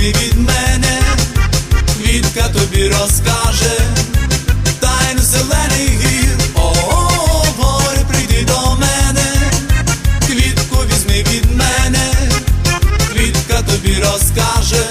Ти від мене, квітка тобі розкаже, тайну зелений гір, о, -о, прийди до мене, квітку візьми від мене, квітка тобі розкаже.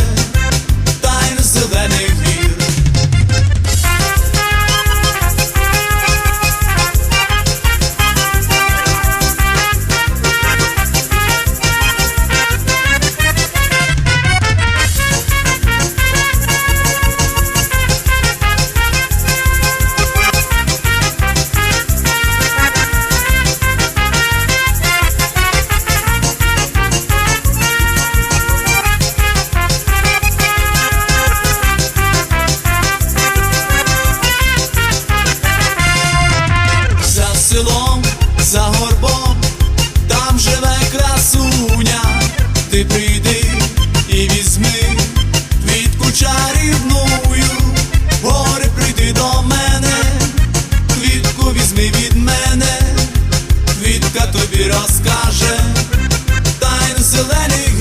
Ти прийди і візьми квітку чарівную, горе прийди до мене, квітку візьми від мене, квітка тобі розкаже, тайну зелені